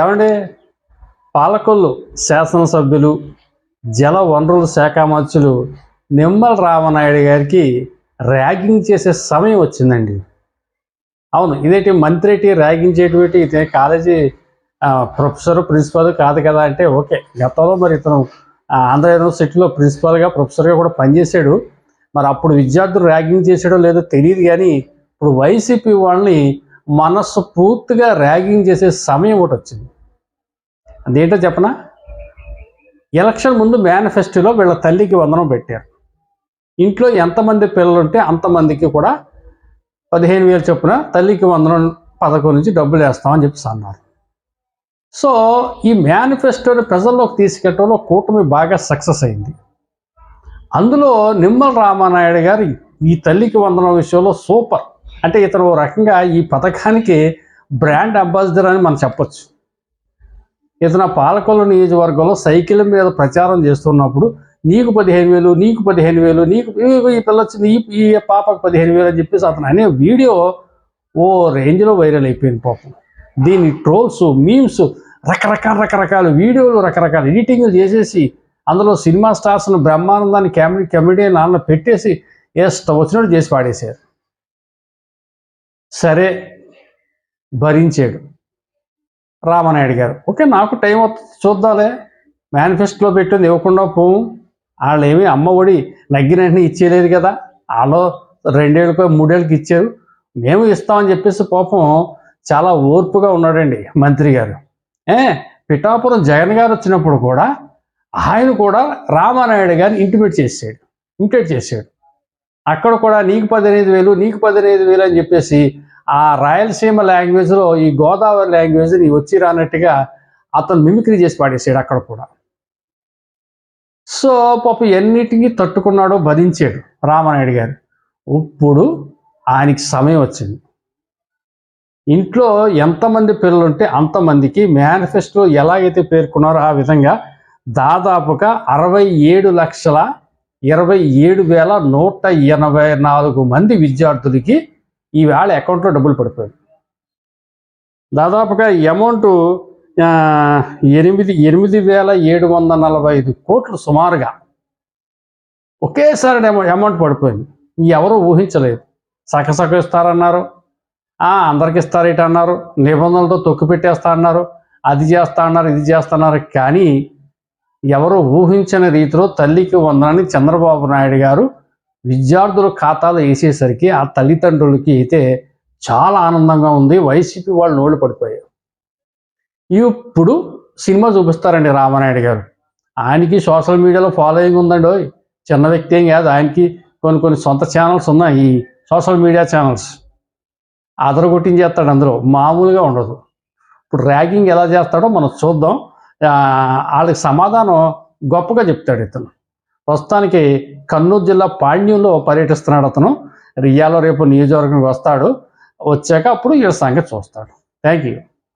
ఏమండి? పాలకొల్లు శాసనసభ్యులు జల వనరుల శాఖ మంత్రులు నిమ్మల రామనాయుడు గారికి ర్యాగింగ్ చేసే సమయం వచ్చిందండి. అవును ఇదేంటి మంత్రి ఏంటి ర్యాగింగ్ చేయటువంటి ఇదే కాలేజీ ప్రొఫెసర్ ప్రిన్సిపల్ కాదు కదా అంటే ఓకే. గతంలో మరి ఇతను ఆంధ్ర యూనివర్సిటీలో ప్రిన్సిపల్గా ప్రొఫెసర్గా కూడా పనిచేశాడు. మరి అప్పుడు విద్యార్థులు ర్యాగింగ్ చేసాడో లేదో తెలియదు కానీ ఇప్పుడు వైసీపీ వాళ్ళని మనస్సు పూర్తిగా ర్యాగింగ్ చేసే సమయం ఒకటి వచ్చింది. అదేంటో చెప్పనా? ఎలక్షన్ ముందు మేనిఫెస్టోలో వీళ్ళ తల్లికి వందనం పెట్టారు. ఇంట్లో ఎంతమంది పిల్లలు ఉంటే అంతమందికి కూడా పదిహేను వేలు చొప్పున తల్లికి వందనం పథకం నుంచి డబ్బులు వేస్తామని చెప్పేసి అన్నారు. సో ఈ మేనిఫెస్టోని ప్రజల్లోకి తీసుకెట్టడంలో కూటమి బాగా సక్సెస్ అయింది. అందులో నిమ్మల రామానాయుడు గారు ఈ తల్లికి వందనం విషయంలో సూపర్. అంటే ఇతను ఓ రకంగా ఈ పథకానికి బ్రాండ్ అంబాసిడర్ అని మనం చెప్పొచ్చు. ఇతను పాలకొల్ల పాలకొల్లు నియోజకవర్గంలో సైకిల్ మీద ప్రచారం చేస్తున్నప్పుడు నీకు పదిహేను వేలు నీకు పదిహేను వేలు నీకు ఈ- పిల్ల ఈ ఈ పాపకు పదిహేను వేలు అని చెప్పేసి అతను అనే వీడియో ఓ రేంజ్లో వైరల్ అయిపోయింది పాపం. దీని ట్రోల్స్ మీమ్స్ రకరకాల రకరకాల వీడియోలు రకరకాల ఎడిటింగ్లు చేసేసి అందులో సినిమా స్టార్స్ను బ్రహ్మానందాన్ని కామెడీ కమెడీ నాన్న పెట్టేసి ఏ వచ్చినట్టు చేసి పాడేశారు. సరే భరించాడు. రామనాయుడు గారు ఓకే నాకు టైం వస్తుంది చూద్దాలే. మేనిఫెస్టోలో పెట్టింది ఇవ్వకుండా పోవు. వాళ్ళు ఏమి అమ్మ ఒడి నగ్గిన వెంటనే ఇచ్చేయలేదు కదా. వాళ్ళు రెండేళ్ళకో మూడేళ్ళకి ఇచ్చారు. మేము ఇస్తామని చెప్పేసి పాపం చాలా ఓర్పుగా ఉన్నాడండి మంత్రి గారు. ఏ పిఠాపురం జగన్ గారు వచ్చినప్పుడు కూడా ఆయన కూడా రామానాయుడు గారిని ఇంటిమేట్ చేసాడు ఇంటిమేట్ చేసాడు అక్కడ కూడా నీకు పదిహేను వేలు నీకు పదిహేను వేలు అని చెప్పేసి ఆ రాయలసీమ లాంగ్వేజ్లో ఈ గోదావరి లాంగ్వేజ్ని వచ్చి రానట్టుగా అతను మిమిక్రీ చేసి పాడేసాడు అక్కడ కూడా. సో పాప ఎన్నిటికీ తట్టుకున్నాడో భరించాడు రామనాయుడు గారు. ఇప్పుడు ఆయనకి సమయం వచ్చింది. ఇంట్లో ఎంతమంది పిల్లలు ఉంటే అంతమందికి మేనిఫెస్టో ఎలాగైతే పేర్కొన్నారో ఆ విధంగా దాదాపుగా అరవై ఏడు లక్షల ఇరవై ఏడు వేల నూట ఎనభై నాలుగు మంది విద్యార్థులకి ఈవేళ అకౌంట్లో డబ్బులు పడిపోయాయి. దాదాపుగా అమౌంట్ ఎనిమిది ఎనిమిది వేల ఏడు వందల నలభై ఐదు కోట్లు సుమారుగా ఒకేసారి అమౌంట్ పడిపోయింది. ఎవరు ఊహించలేదు. సగ ఇస్తారన్నారు. అందరికి ఇస్తారేటన్నారు. నిబంధనలతో తొక్కు పెట్టేస్తా అన్నారు. అది చేస్తా అన్నారు ఇది చేస్తున్నారు కానీ ఎవరు ఊహించని రీతిలో తల్లికి వందనని చంద్రబాబు నాయుడు గారు విద్యార్థుల ఖాతాలో వేసేసరికి ఆ తల్లిదండ్రులకి అయితే చాలా ఆనందంగా ఉంది. వైసీపీ వాళ్ళు నోళ్ళు పడిపోయారు. ఇప్పుడు సినిమా చూపిస్తారండి రామానాయుడు గారు. ఆయనకి సోషల్ మీడియాలో ఫాలోయింగ్ ఉందండి. చిన్న వ్యక్తి ఏం కాదు. ఆయనకి కొన్ని కొన్ని సొంత ఛానల్స్ ఉన్నాయి. ఈ సోషల్ మీడియా ఛానల్స్. అదరగొట్టించేస్తాడు అందరూ. మామూలుగా ఉండదు. ఇప్పుడు ర్యాగింగ్ ఎలా చేస్తాడో మనం చూద్దాం. వాళ్ళకి సమాధానం గొప్పగా చెప్తాడు ఇతను. ప్రస్తుతానికి కర్నూలు జిల్లా పాణ్యంలో పర్యటిస్తున్నాడు అతను. రియాలో రేపు నియోజకవర్గానికి వస్తాడు. వచ్చాక అప్పుడు ఈ సంగతి చూస్తాడు. Thank you